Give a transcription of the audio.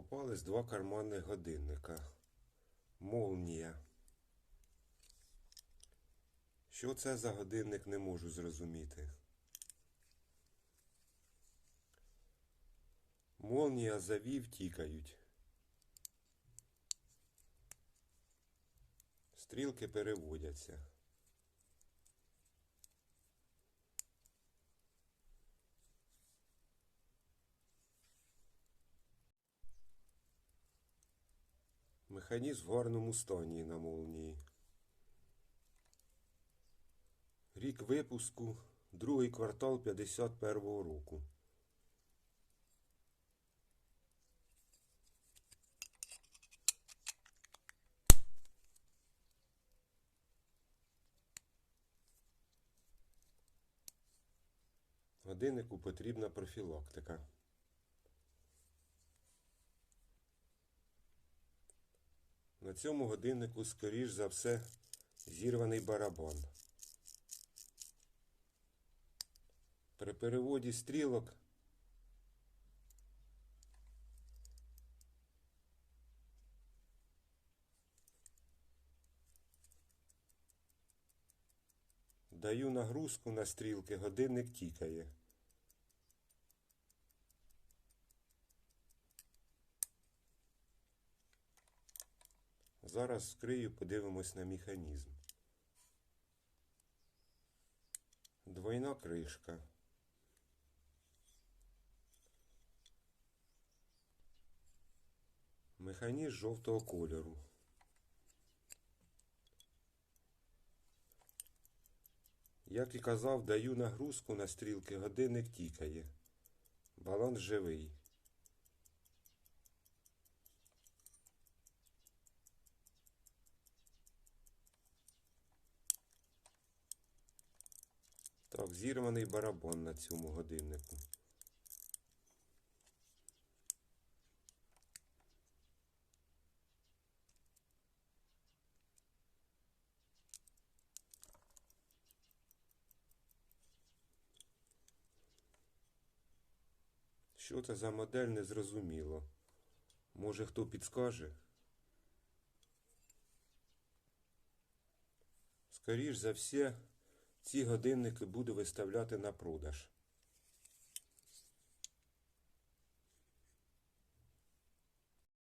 Попались два карманних годинника. Молнія. Що це за годинник, не можу зрозуміти. Молнія завів тікають. Стрілки переводяться. Механізм в гарному стані на молнії. Рік випуску, другий квартал 51-го року. Годиннику потрібна профілактика. На цьому годиннику, скоріш за все, зірваний барабан. При переводі стрілок даю нагрузку на стрілки, годинник тікає. Зараз вскрию, подивимось на механізм. Двойна кришка. Механізм жовтого кольору. Як і казав, даю нагрузку на стрілки, годинник тікає. Баланс живий. Так, зірваний барабан на цьому годиннику. Що це за модель, не зрозуміло. Може хто підскаже? Скоріш за все, ці годинники буду виставляти на продаж.